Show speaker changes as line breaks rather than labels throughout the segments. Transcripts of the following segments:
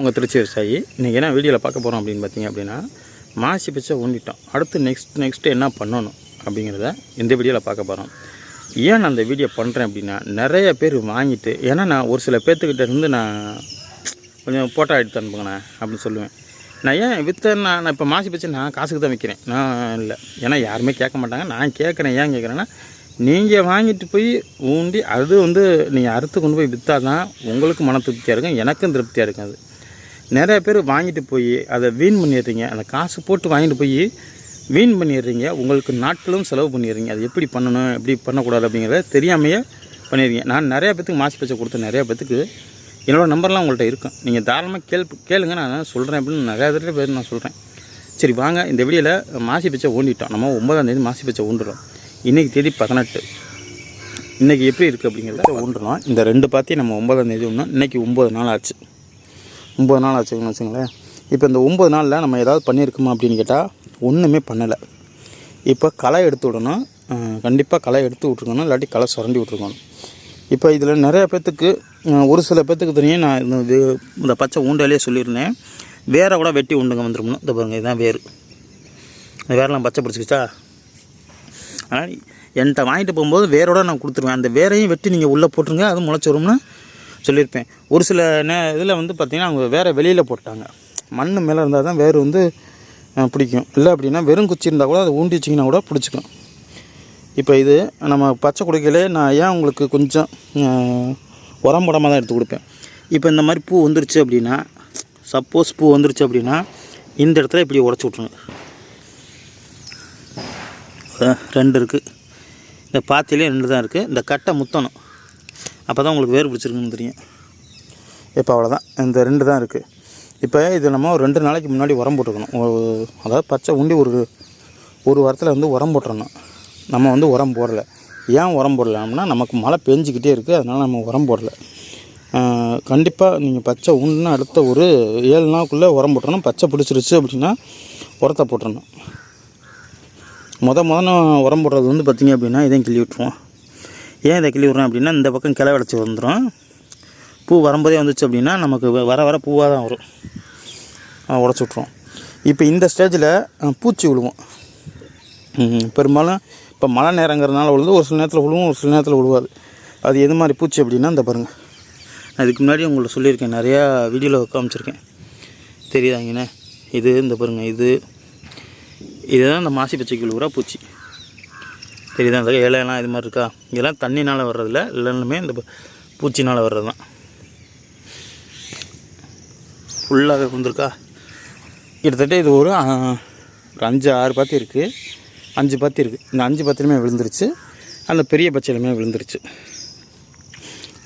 உங்கள் திருச்சி விவசாயி. இன்றைக்கி என்ன வீடியோவில் பார்க்க போகிறோம் அப்படின்னு பார்த்தீங்க அப்படின்னா மாசி பிச்சை ஊண்டிட்டோம். அடுத்து நெக்ஸ்ட் நெக்ஸ்ட்டு என்ன பண்ணணும் அப்படிங்கிறத இந்த வீடியோவில் பார்க்க போகிறோம் ஏன் நான் அந்த வீடியோ பண்ணுறேன் அப்படின்னா நிறைய பேர் வாங்கிட்டு ஏன்னா நான் ஒரு சில பேர்த்துக்கிட்ட இருந்து நான் கொஞ்சம் ஃபோட்டோ எடுத்து அனுப்புங்கண்ணே அப்படின்னு சொல்லுவேன். நான் ஏன் வித்த நான் நான் இப்போ மாசி பிச்சை நான் காசுக்கு தான் விற்கிறேன் நான் இல்லை. ஏன்னா யாருமே கேட்க மாட்டாங்க. நான் கேட்குறேன் ஏன் கேட்குறேன்னா நீங்கள் வாங்கிட்டு போய் ஊண்டி அது வந்து நீங்கள் அறுத்து கொண்டு போய் விற்றா தான் உங்களுக்கு மன திருப்தியாக இருக்கும் எனக்கும் திருப்தியாக இருக்கும் அது. நிறைய பேர் வாங்கிட்டு போய் அதை வீண் பண்ணிடுறீங்க. அந்த காசு போட்டு வாங்கிட்டு போய் வீண் பண்ணிடுறீங்க. உங்களுக்கு நாட்களும் செலவு பண்ணிடுறீங்க. அது எப்படி பண்ணணும் எப்படி பண்ணக்கூடாது அப்படிங்கிறத தெரியாமையே பண்ணிடுறீங்க. நான் நிறையா பேத்துக்கு மாசி பேச்சை கொடுத்த நிறையா பேத்துக்கு என்னோடய நம்பர்லாம் உங்கள்கிட்ட இருக்கும். நீங்கள் தாராளமாக கேள் கேளுங்க. நான் சொல்கிறேன் அப்படின்னு நிறையா தடவை பேர் நான் சொல்கிறேன் சரி வாங்க. இந்த வீடியோவில் மாசி பச்சை ஓண்டிட்டோம். நம்ம ஒன்பதாம் தேதி மாசி பச்சை ஊண்டுறோம் இன்றைக்கி தேதி பதினெட்டு. இன்றைக்கி எப்படி இருக்குது அப்படிங்கிறத ஊண்டுறோம் இந்த ரெண்டு பார்த்தி நம்ம ஒன்பதாம் தேதி ஒன்று இன்றைக்கி ஒம்பது நாள் ஆச்சு. ஒம்பது நாள் ஆச்சுங்கன்னு வச்சுங்களேன். இப்போ இந்த ஒம்பது நாளில் நம்ம ஏதாவது பண்ணியிருக்கோமா அப்படின்னு கேட்டால் ஒன்றுமே பண்ணலை. இப்போ களை எடுத்து விடணும். கண்டிப்பாக களை எடுத்து விட்ருக்கணும் இல்லாட்டி களை சுரண்டி விட்ருக்கணும் இப்போ இதில் நிறைய பேர்த்துக்கு ஒரு சில பேர்த்துக்கு தெரியும். நான் இந்த இந்த பச்சை ஊண்டாலே சொல்லியிருந்தேன். வேரை கூட வெட்டி உண்டுங்க வந்துருக்கணும் இந்த பாருங்கள் இதுதான் வேறு இந்த வேரெல்லாம் பச்சை பிடிச்சிக்கிச்சா? ஆனால் என்கிட்ட வாங்கிட்டு போகும்போது வேரோட நான் கொடுத்துருவேன். அந்த வேரையும் வெட்டி நீங்கள் உள்ளே போட்டுருங்க. அது முளைச்சி வரும்னா சொல்லியிருப்பேன். ஒரு சில நே இதில் வந்து பார்த்திங்கன்னா அவங்க வேறு வெளியில் போட்டாங்க. மண் மேலே இருந்தால் தான் வேறு வந்து பிடிக்கும். இல்லை அப்படின்னா வெறும் குச்சி இருந்தால் கூட அதை ஊண்டி வச்சிங்கன்னா கூட பிடிச்சிக்கும். இப்போ இது நம்ம பச்சை குடிக்கையிலே நான் ஏன் உங்களுக்கு கொஞ்சம் உரம் போடாமல் தான் எடுத்து கொடுப்பேன்? இப்போ இந்த மாதிரி பூ வந்துருச்சு அப்படின்னா சப்போஸ் பூ வந்துருச்சு அப்படின்னா இந்த இடத்துல இப்படி உடச்சி விட்ருங்க. ரெண்டு இருக்குது இந்த பாத்திலே ரெண்டு தான் இருக்குது இந்த கட்டை முத்தணும். அப்போ தான் உங்களுக்கு வேர் பிடிச்சிருக்குன்னு தெரியும். இப்போ அவ்வளோதான் இந்த ரெண்டு தான் இருக்குது இப்போ இது நம்ம ஒரு ரெண்டு நாளைக்கு முன்னாடி உரம் போட்டுக்கணும். அதாவது பச்சை உண்டி ஒரு ஒரு வாரத்தில் வந்து உரம் போட்டுறணும். நம்ம வந்து உரம் போடலை. ஏன் உரம் போடலாம்னா நமக்கு மழை பெஞ்சிக்கிட்டே இருக்குது அதனால் நம்ம உரம் போடலை. கண்டிப்பாக நீங்கள் பச்சை உண்டுனா அடுத்த ஒரு ஏழு நாளுக்குள்ளே உரம் போட்டுறணும். பச்சை பிடிச்சிருச்சு அப்படின்னா உரத்தை போட்டுறணும். மொதல் மொதல் நான் உரம் போடுறது வந்து பார்த்திங்க அப்படின்னா இதையும் கிள்ளி விட்டுருவோம். ஏன் இதை கிளி விட்றோம் அப்படின்னா இந்த பக்கம் கிளை விளச்சி வந்துடும் பூ வரும்போதே வந்துச்சு அப்படின்னா நமக்கு வ- வர வர பூவாக தான் வரும் உடச்சி விட்ருவோம் இப்போ இந்த ஸ்டேஜில் பூச்சி விழுவோம். பெரும்பாலும் இப்போ மழை நேரங்கிறதுனால விழுது ஒரு சில நேரத்தில் விழுவும் ஒரு சில நேரத்தில் விழுவாது. அது எது மாதிரி பூச்சி அப்படின்னா இந்த பாருங்கள் நான் இதுக்கு முன்னாடி உங்கள்ட்ட சொல்லியிருக்கேன் நிறையா வீடியோவில் காமிச்சிருக்கேன். தெரியுதாங்கண்ணே இது இந்த பாருங்கள் இது. இதுதான் இந்த மாசி பச்சை கிழவுரா பூச்சி. தெரியுதா? இந்த இலையெல்லாம் இது மாதிரி இருக்கா? இதெல்லாம் தண்ணினால் வர்றதில்ல. இல்லைன்னுமே இந்த பூச்சினால் வர்றது தான் ஃபுல்லாகவே வந்திருக்கா? கிட்டத்தட்ட இது ஒரு ஒரு அஞ்சு ஆறு பாத்தி இருக்குது அஞ்சு பாத்தி இருக்குது இந்த அஞ்சு பாத்திலுமே விழுந்துருச்சு. அந்த பெரிய பச்சையிலுமே விழுந்துருச்சு.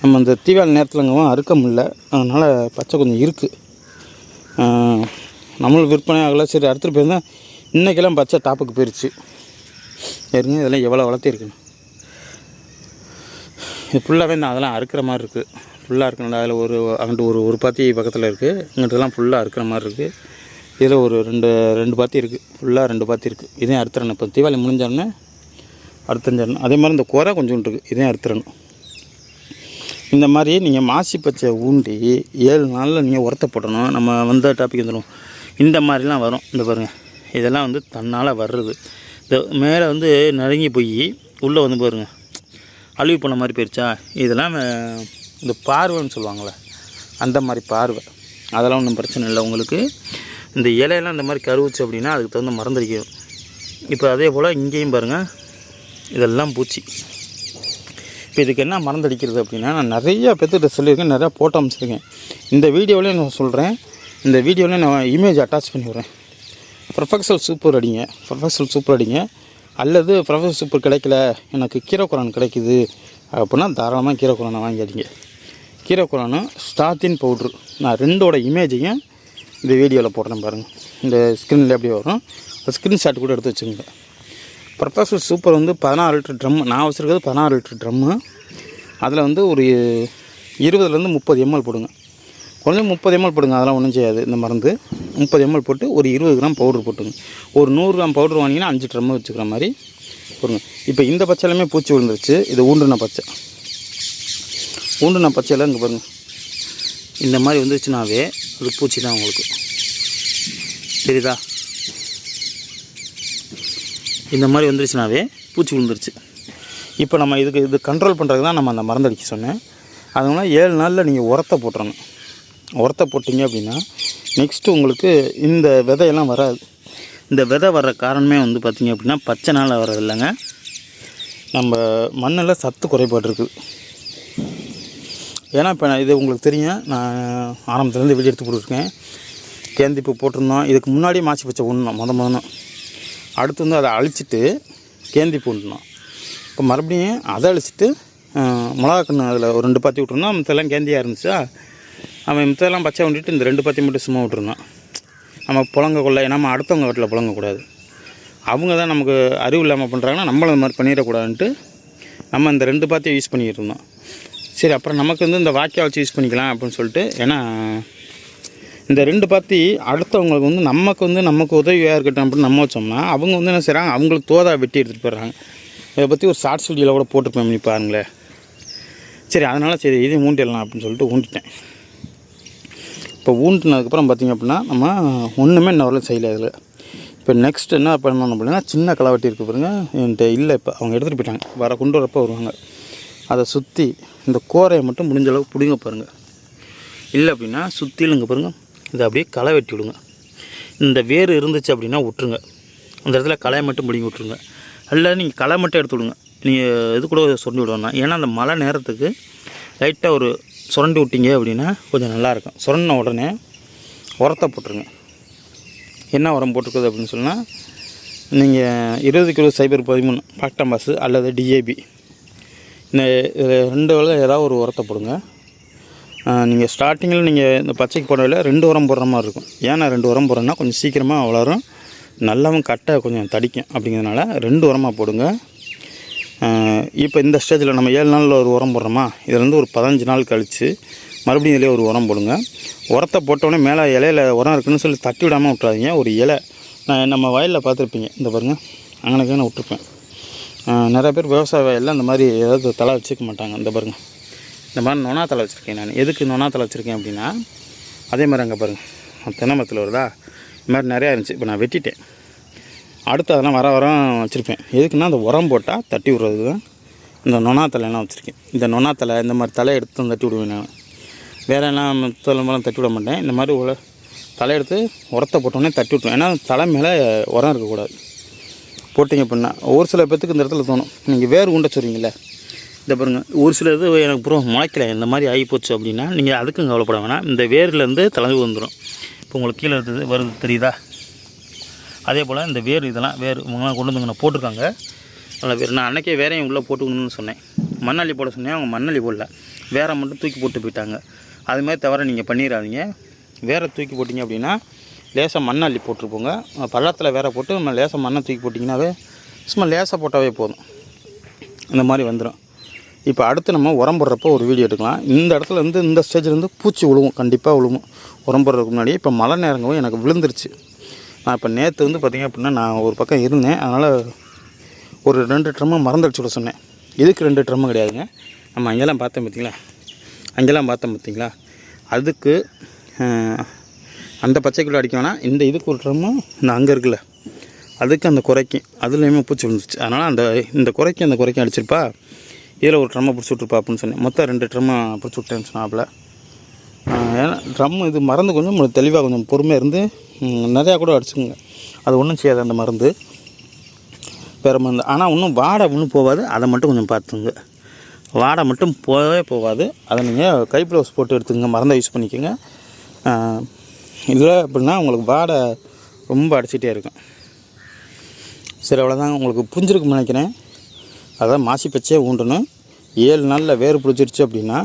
நம்ம அந்த தீவாளி நேரத்தில்ங்கவும் அறுக்க முடியல. அதனால் பச்சை கொஞ்சம் இருக்குது நம்மளுக்கு விற்பனை ஆகலை. சரி அறுத்துட்டு போயிருந்தால் இன்றைக்கெல்லாம் பச்சை டாப்புக்கு போயிடுச்சு இருங்க இதெல்லாம் எவ்வளோ வளர்த்திருக்குன்னு இது ஃபுல்லாகவே இந்த அதெல்லாம் அறுக்கிற மாதிரி இருக்குது ஃபுல்லாக இருக்கணும் அதில் ஒரு அங்கிட்டு ஒரு ஒரு பாத்தி பக்கத்தில் இருக்குது இங்கிட்டலாம் ஃபுல்லாக அறுக்கிற மாதிரி இருக்குது இதில் ஒரு ரெண்டு ரெண்டு பாத்தி இருக்குது ஃபுல்லாக ரெண்டு பாத்தி இருக்குது இதையும் அறுத்துறணும். இப்போ தீபாவளி முடிஞ்சோடனே அறுத்துஞ்சிடணும். அதே மாதிரி இந்த குறை கொஞ்சோண்டு இருக்குது இதையும் அறுத்துறணும். இந்த மாதிரி நீங்கள் மாசி பச்சை ஊண்டி ஏழு நாளில் நீங்கள் உரத்தை போடணும். நம்ம வந்த டாபிக் வந்துடும் இந்த மாதிரிலாம் வரும். இந்த பாருங்கள் இதெல்லாம் வந்து தன்னால் வர்றது. இந்த மேலே வந்து நறுங்கி போய் உள்ளே வந்து பாருங்க. அழிவு பண்ண மாதிரி போயிடுச்சா இதெல்லாம் இந்த பார்வைன்னு சொல்லுவாங்களே அந்த மாதிரி பார்வை. அதெல்லாம் ஒன்றும் பிரச்சனை இல்லை உங்களுக்கு. இந்த இலையெல்லாம் இந்த மாதிரி கருவுச்சு அப்படின்னா அதுக்கு தகுந்த மருந்தடிக்கணும். இப்போ அதே போல் இங்கேயும் பாருங்கள் இதெல்லாம் பூச்சி. இப்போ இதுக்கு என்ன மருந்தடிக்கிறது அப்படின்னா நான் நிறையா பேர்த்துக்கிட்ட சொல்லியிருக்கேன் நிறையா போட்டோ அமைச்சிருக்கேன் இந்த வீடியோவிலே நான் சொல்கிறேன் இந்த வீடியோவிலே நான் இமேஜ் அட்டாச் பண்ணிவிட்றேன். ப்ரொஃபெக்சல் சூப்பர் அடிங்க. ப்ரொஃபெக்சல் சூப்பர் அடிங்க. அல்லது ப்ரொஃபெக்சல் சூப்பர் கிடைக்கல எனக்கு கீரை குரான் கிடைக்குது அப்படின்னா தாராளமாக கீரை குரானை வாங்கி அடிங்க கீரை குரானும் ஸ்டாத்தின் பவுட்ரு நான் ரெண்டோட இமேஜையும் இந்த வீடியோவில் போடுறேன் பாருங்கள் இந்த ஸ்க்ரீனில் எப்படி வரும். ஸ்க்ரீன்ஷாட் கூட எடுத்து வச்சுக்கோங்க. ப்ரொஃபஸர் சூப்பர் வந்து பதினாறு லிட்டர் ட்ரம் நான் வச்சுருக்கிறது பதினாறு லிட்டர் ட்ரம்மு அதில் வந்து ஒரு இருபதுலேருந்து முப்பது எம்எல் போடுங்க. கொஞ்சம் முப்பது எம்எல் போடுங்க அதெல்லாம் ஒன்றும் செய்யாது இந்த மருந்து. முப்பது எம்எல் போட்டு ஒரு இருபது கிராம் பவுடர் போட்டுங்க. ஒரு நூறு கிராம் பவுடர் வாங்கினீங்கன்னா அஞ்சு ட்ரம்மு வச்சுக்கிற மாதிரி போடுங்க. இப்போ இந்த பச்சையிலுமே பூச்சி விழுந்துருச்சு. இது ஊண்டுன பச்சை. ஊண்டுன பச்சையெல்லாம் இங்கே பாருங்கள் இந்த மாதிரி வந்துருச்சுனாவே அது பூச்சி தான் உங்களுக்கு. தெரியுதா? இந்த மாதிரி வந்துருச்சுனாவே பூச்சி விழுந்துருச்சு. இப்போ நம்ம இதுக்கு இது கண்ட்ரோல் பண்ணுறதுக்கு தான் நம்ம அந்த மருந்தடிக்க சொன்னேன். அதனால ஏழு நாளில் நீங்கள் உரத்தை போட்டுறணும். உரத்தை போட்டிங்க அப்படின்னா நெக்ஸ்ட்டு உங்களுக்கு இந்த விதையெல்லாம் வராது. இந்த விதை வர்ற காரணமே வந்து பார்த்திங்க அப்படின்னா பச்சை நாளில் வர்றது இல்லைங்க நம்ம மண்ணில் சத்து குறைபாடு இருக்குது ஏன்னா இப்போ நான் இது உங்களுக்கு தெரியும். நான் ஆரம்பத்துலேருந்து வெளியே எடுத்து போட்டுருக்கேன். கேந்திப்பு போட்டிருந்தோம். இதுக்கு முன்னாடி மாசி பச்சை உண்ணணும் மொதல் முதன்னு அடுத்து வந்து அதை அழிச்சிட்டு கேந்திப்பு உண்ணணும் இப்போ மறுபடியும் அதை அழிச்சிட்டு மிளகா கன்று அதில் ஒரு ரெண்டு பாத்தி விட்ருந்தோம் மற்றெல்லாம் கேந்தியாக இருந்துச்சா? அவன் மற்றெல்லாம் பச்சை விட்டுட்டு இந்த ரெண்டு பத்தி மட்டும் சும்மா விட்ருந்தான் நம்ம புழங்க கொள்ள நம்ம அடுத்தவங்க வீட்டில் புழங்கக்கூடாது. அவங்க தான் நமக்கு அறிவு இல்லாமல் பண்ணுறாங்கன்னா நம்மளும் இந்த மாதிரி பண்ணிடக்கூடாதுன்ட்டு நம்ம இந்த ரெண்டு பாத்தியை யூஸ் பண்ணிக்கிட்டு இருந்தோம் சரி அப்புறம் நமக்கு வந்து இந்த வாக்கியா வச்சு யூஸ் பண்ணிக்கலாம் அப்படின்னு சொல்லிட்டு ஏன்னா இந்த ரெண்டு பாத்தி அடுத்தவங்களுக்கு வந்து நமக்கு வந்து நமக்கு உதவியாக இருக்கட்டும் அப்படின்னு நம்ம வச்சோம்னா அவங்க வந்து என்ன செய்கிறாங்க அவங்களுக்கு தோதா வெட்டி எடுத்துகிட்டு போயிடுறாங்க. இதை பற்றி ஒரு ஷார்ட்ஸ் வீடியோவில் கூட போட்டுப்பேன் பாருங்களேன். சரி அதனால் சரி இதையும் ஊண்டிடலாம் அப்படின்னு சொல்லிட்டு ஊண்டிட்டேன். இப்போ ஊண்டினதுக்கப்புறம் பார்த்திங்க அப்படின்னா நம்ம ஒன்றுமே இன்ன வரலும் செய்யலை அதில் இப்போ நெக்ஸ்ட் என்ன பண்ணணும் அப்படின்னா சின்ன களைவெட்டி இருக்குது பாருங்க. என்கிட்ட இல்லை இப்போ. அவங்க எடுத்துகிட்டு போயிட்டாங்க. வர கொண்டு வரப்போ வருவாங்க. அதை சுற்றி இந்த கோரையை மட்டும் முடிஞ்ச அளவுக்கு பிடிங்க பாருங்கள் இல்லை அப்படின்னா சுற்றிலுங்க பாருங்கள் இதை அப்படியே களை வெட்டி விடுங்க. இந்த வேர் இருந்துச்சு அப்படின்னா விட்டுருங்க. அந்த இடத்துல களையை மட்டும் பிடிங்கி விட்ருங்க அல்ல நீங்கள் களை மட்டும் எடுத்து விடுங்க. நீங்கள் இது கூட சொல்லி விடுவோம்னா ஏன்னா அந்த மழை நேரத்துக்கு லைட்டாக ஒரு சுரண்டி விட்டீங்க அப்படின்னா கொஞ்சம் நல்லாயிருக்கும். சுரண்டின உடனே உரத்தை போட்டுருங்க. என்ன உரம் போட்டிருக்குது அப்படின்னு சொன்னால் நீங்கள் இருபது கிலோ சைபர் பதிமூணு பாக்டம்பாஸ் அல்லது டிஏபி இந்த ரெண்டு வேலை ஏதாவது ஒரு உரத்தை போடுங்க. நீங்கள் ஸ்டார்டிங்கில் நீங்கள் இந்த பச்சைக்கு போடல ரெண்டு உரம் போடுற மாதிரி இருக்கும். ஏன்னா ரெண்டு உரம் போடுறேன்னா கொஞ்சம் சீக்கிரமாக வளரும் நல்லாவும் கட்டை கொஞ்சம் தடிக்கும் அப்படிங்கிறதுனால ரெண்டு உரமாக போடுங்க. இப்போ இந்த ஸ்டேஜில் நம்ம ஏழு நாளில் ஒரு உரம் போடுறோமா? இதுலேருந்து ஒரு பதினஞ்சு நாள் கழித்து மறுபடியும் இதிலே ஒரு உரம் போடுங்க. உரத்தை போட்டோடனே மேலே இலையில உரம் இருக்குதுன்னு சொல்லி தட்டி விடாமல் விட்றாதீங்க ஒரு இலை. நான் நம்ம வயலில் பார்த்துருப்பீங்க. இந்த பாருங்கள் அங்கனக்கு நான் விட்டுருப்பேன். நிறைய பேர் விவசாய வயலில் இந்த மாதிரி ஏதாவது தலை வச்சுக்க மாட்டாங்க. இந்த பாருங்கள் இந்த மாதிரி நொணா தலை வச்சுருக்கேன் நான். எதுக்கு நொணா தலை வச்சுருக்கேன் அப்படின்னா அதே மாதிரி அங்கே பாருங்கள் தென்னை மரத்தில் வருதா? இந்த மாதிரி நிறையா இருந்துச்சு. இப்போ நான் வெட்டிட்டேன். அடுத்து அதெல்லாம் வர வர வச்சுருப்பேன். எதுக்குன்னா அந்த உரம் போட்டால் தட்டி விடுறதுக்கு தான் இந்த நொணா தலையெல்லாம் வச்சுருக்கேன். இந்த நொணா தலை இந்த மாதிரி தலை எடுத்து தட்டி விடுவேன் நான். வேறு எல்லாம் தலைமெல்லாம் தட்டி விட மாட்டேன். இந்த மாதிரி உல தலை எடுத்து உரத்தை போட்டோன்னே தட்டி விட்டுருவேன். ஏன்னா தலை மேலே உரம் இருக்கக்கூடாது. போட்டிங்க அப்படின்னா ஒரு சில பேர்த்துக்கு இந்த இடத்துல தோணும். நீங்கள் வேர் உண்ட சொல்கிறீங்களே இந்த பாருங்கள் ஒரு சில இது எனக்கு ப்ரோ முளைக்கல இந்த மாதிரி ஆகி போச்சு அப்படின்னா நீங்கள் அதுக்கும் கவலைப்பட வேணாம். இந்த வேர்லேருந்து தலைவு வந்துடும் இப்போ உங்களுக்கு கீழே இருந்தது வருது தெரியுதா? அதே போல் இந்த வேர் இதெல்லாம் வேர் இவங்கெல்லாம் கொண்டு வந்து போட்டிருக்காங்க. அதில் வேறு நான் அன்றைக்கே வேறையும் உள்ளே போட்டுக்கணும்னு சொன்னேன். மண்ணாளி போட சொன்னேன். அவங்க மண்ணாளி போடல. வேற மட்டும் தூக்கி போட்டு போயிட்டாங்க. அதுமாதிரி தவிர நீங்கள் பண்ணிடாதீங்க வேற தூக்கி போட்டிங்க அப்படின்னா லேசாக மண்ணாளி போட்டிருப்போங்க. பள்ளத்தில் வேற போட்டு நம்ம லேசாக மண்ணை தூக்கி போட்டிங்கன்னாவே சும்மா லேசாக போட்டாவே போதும். இந்த மாதிரி வந்துடும் இப்போ அடுத்து நம்ம உரம் போடுறப்போ ஒரு வீடியோ எடுக்கலாம். இந்த இடத்துல இருந்து இந்த ஸ்டேஜ்லேருந்து பூச்சி விழுவும் கண்டிப்பாக விழுவும் உரம் போடுறதுக்கு முன்னாடி இப்போ மழை நேரங்களும் எனக்கு விழுந்துருச்சு. நான் இப்போ நேற்று வந்து பார்த்திங்க அப்படின்னா நான் ஒரு பக்கம் இருந்தேன். அதனால் ஒரு ரெண்டு ட்ரம்மை மறந்துடுச்சு விட சொன்னேன். இதுக்கு ரெண்டு ட்ரம்மு கிடையாதுங்க. நம்ம அங்கெல்லாம் பார்த்தோம் பார்த்தீங்களா அங்கெல்லாம் பார்த்தோம் பார்த்தீங்களா அதுக்கு அந்த பச்சைக்குள்ளே அடிக்க வேணாம். இந்த இதுக்கு ஒரு ட்ரம்மு இந்த அங்கே இருக்குல்ல அதுக்கு அந்த குறைக்கு. அதுலேயுமே பூச்சி விழுந்துச்சு அதனால் அந்த இந்த குறைக்கு அந்த குறைக்கும் அடிச்சிருப்பா. இதில் ஒரு ட்ரம்மை பிடிச்சி விட்ருப்பா அப்படின்னு சொன்னேன். மொத்தம் ரெண்டு ட்ரம்மை பிடிச்சி விட்டேன்னு சொன்னாப்புல ஏன்னா ட்ரம் இது மருந்து கொஞ்சம் உங்களுக்கு தெளிவாக கொஞ்சம் பொறுமையாக இருந்து நிறையா கூட அடிச்சுக்கோங்க. அது ஒன்றும் செய்யாது அந்த மருந்து. வேறு மருந்து. ஆனால் இன்னும் வாடை ஒன்றும் போகாது அதை மட்டும் கொஞ்சம் பார்த்துங்க. வாடை மட்டும் போகவே போகாது அதை நீங்கள் கை ப்ளவுஸ் போட்டு எடுத்துங்க மருந்தை யூஸ் பண்ணிக்கோங்க. இல்லை அப்படின்னா உங்களுக்கு வாடை ரொம்ப அடிச்சிட்டே இருக்கும். சரி அவ்வளோதாங்க உங்களுக்கு புரிஞ்சிருக்குன்னு நினைக்கிறேன். அதான் மாசி பச்சையே ஊண்டணும். ஏழு நாளில் வேறு பிடிச்சிருச்சு அப்படின்னா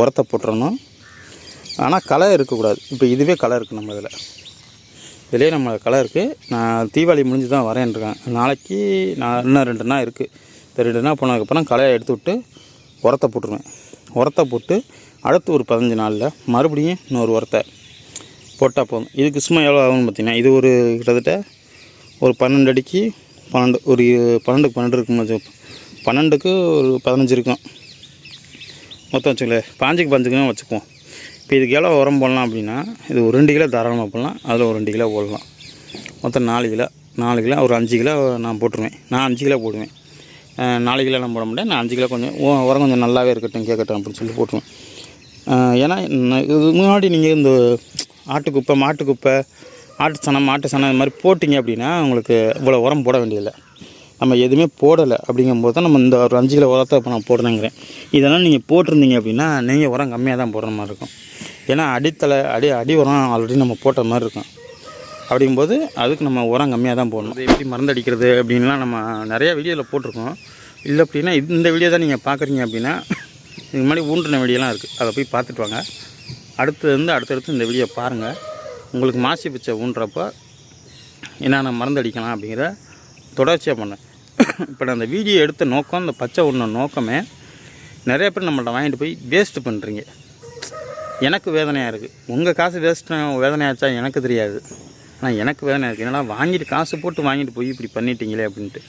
உரத்தை போட்டுறணும். ஆனால் களை இருக்கக்கூடாது. இப்போ இதுவே களை இருக்குது நம்ம இதில். இதிலே நம்ம களை இருக்குது நான் தீபாவளி முடிஞ்சு தான் வரேன்ருக்கேன். நாளைக்கு நான் இன்னும் ரெண்டு நாள் இருக்குது இந்த ரெண்டு நாள் போனதுக்கப்புறம் களையை எடுத்து விட்டு உரத்தை போட்டுருவேன். உரத்தை போட்டு அடுத்து ஒரு பதினஞ்சு நாளில் மறுபடியும் இன்னொரு உரத்தை போட்டால் போதும். இதுக்கு சும்மா எவ்வளோ ஆகும்னு பார்த்தீங்கன்னா இது ஒரு கிட்டத்தட்ட ஒரு பன்னெண்டு அடிக்கு பன்னெண்டு ஒரு பன்னெண்டுக்கு பன்னெண்டு இருக்கும். பன்னெண்டுக்கு ஒரு பதினஞ்சு இருக்கும். மொத்தம் வச்சுக்கல பாஞ்சுக்கு பஞ்சுக்குன்னு வச்சுக்குவோம். இப்போ இதுக்கு எவ்வளோ உரம் போடலாம் அப்படின்னா இது ஒரு ரெண்டு கிலோ தாராளமாக போடலாம். அதில் ஒரு ரெண்டு கிலோ போடலாம். மொத்தம் நாலு கிலோ நாலு கிலோ ஒரு அஞ்சு கிலோ நான் போட்டுருவேன். நான் அஞ்சு கிலோ போடுவேன். நாலு கிலோ நான் போட மாட்டேன். நான் அஞ்சு கிலோ கொஞ்சம் உரம் கொஞ்சம் நல்லாவே இருக்கட்டும் கேட்கட்டும் அப்படின்னு சொல்லி போட்டுருவேன். ஏன்னா இது முன்னாடி நீங்கள் இந்த ஆட்டுக்குப்பை மாட்டுக்குப்பை ஆட்டு சனம் மாட்டு சனம் இது மாதிரி போட்டிங்க அப்படின்னா உங்களுக்கு இவ்வளோ உரம் போட வேண்டியதில்லை. நம்ம எதுவுமே போடலை அப்படிங்கும்போது தான் நம்ம இந்த ஒரு அஞ்சு கிலோ உரத்தை இப்போ நான் போடுறேங்கிறேன். இதெல்லாம் நீங்கள் போட்டிருந்தீங்க அப்படின்னா நீங்கள் உரம் கம்மியாக தான் போடுற மாதிரி இருக்கும். ஏன்னா அடித்தலை அடி அடி உரம் ஆல்ரெடி நம்ம போட்ட மாதிரி இருக்கும். அப்படிங்கும்போது அதுக்கு நம்ம உரம் கம்மியாக தான் போடணும். அது எப்படி மருந்தடிக்கிறது அப்படின்லாம் நம்ம நிறையா வீடியோவில் போட்டிருக்கோம். இல்லை அப்படின்னா இந்த வீடியோ தான் நீங்கள் பார்க்குறீங்க அப்படின்னா இதுக்கு முன்னாடி ஊன்றின வீடியோலாம் இருக்குது. அதை போய் பார்த்துட்டு வாங்க. அடுத்ததுலேருந்து வந்து அடுத்தடுத்து இந்த வீடியோ பாருங்கள் உங்களுக்கு மாசி பிச்சை ஊன்றப்போ என்னென்ன மருந்தடிக்கலாம் அப்படிங்கிற தொடர்ச்சியாக பண்ணேன் இப்போ நான் அந்த வீடியோ எடுத்த நோக்கம் இந்த பச்சை உண்ண நோக்கமே நிறைய பேர் நம்மள்ட்ட வாங்கிட்டு போய் வேஸ்ட் பண்ணுறீங்க எனக்கு வேதனையாக இருக்குது உங்கள் காசு வேஸ்ட் வேதனையாச்சா எனக்கு தெரியாது. ஆனால் எனக்கு வேதனையாக இருக்குது என்னடா வாங்கிட்டு காசு போட்டு வாங்கிட்டு போய் இப்படி பண்ணிட்டீங்களே அப்படின்ட்டு.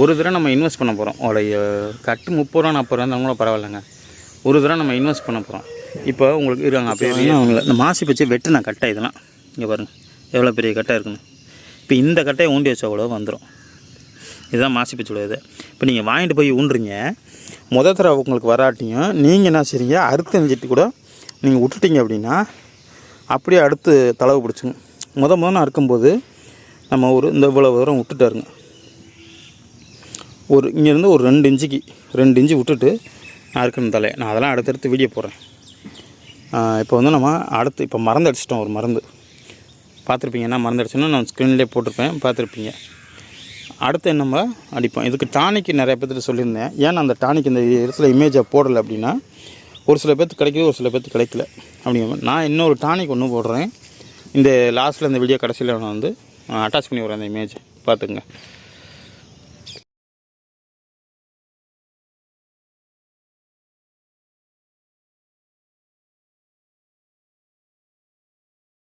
ஒரு தடவை நம்ம இன்வெஸ்ட் பண்ண போகிறோம் உடைய கட்டு முப்பது ரூபா நாற்பது ரூபா கூட பரவாயில்லைங்க. ஒரு தடவை நம்ம இன்வெஸ்ட் பண்ண போகிறோம் இப்போ உங்களுக்கு இருக்காங்க. அப்படியே அவங்கள இந்த மாசி பச்சு வெட்டு நான் கட்டை இதெல்லாம். இங்கே பாருங்க. எவ்வளோ பெரிய கட்டை இருக்குன்னு. இப்போ இந்த கட்டையை ஊண்டி வச்சா கூட வந்துடும் இதுதான் மாசி இது இப்போ நீங்கள் வாங்கிட்டு போய் ஊன்றுறீங்க முத தடவை உங்களுக்கு வராட்டியும் நீங்கள் என்ன செய்றீங்க? அறுத்து நெஞ்சிட்டு கூட நீங்கள் விட்டுட்டீங்க அப்படின்னா அப்படியே அடுத்து தளவு பிடிச்சுங்க. முத முத நான் அறுக்கும்போது நம்ம ஒரு இந்த இவ்வளோ தூரம் விட்டுட்டாருங்க. ஒரு இங்கேருந்து ஒரு ரெண்டு இன்ச்சுக்கு ரெண்டு இன்ச்சு விட்டுட்டு நான் அறுக்கணும் தலையை. நான் அதெல்லாம் அடுத்தடுத்து வீடியோ போடுறேன். இப்போ வந்து நம்ம அடுத்து இப்போ மறந்து அடிச்சிட்டோம் ஒரு மருந்து. பார்த்துருப்பீங்க என்ன மருந்து அடிச்சோன்னா நான் ஸ்க்ரீன்லேயே போட்டிருப்பேன் பார்த்துருப்பீங்க. அடுத்து நம்ம அடிப்போம்? இதுக்கு டானிக்கு நிறைய பேர்த்துட்டு சொல்லியிருந்தேன். ஏன்னா அந்த டானிக் இந்த இடத்துல இமேஜை போடலை அப்படின்னா ஒரு சில பேர்த்துக்கு கிடைக்கிது ஒரு சில பேர்த்து கிடைக்கல. அப்படிங்கிற நான் இன்னொரு டானிக் ஒன்று போடுறேன். இந்த லாஸ்ட்டில் இந்த வீடியோ கடைசியில் நான் வந்து அட்டாச் பண்ணி வரேன் அந்த இமேஜ் பார்த்துங்க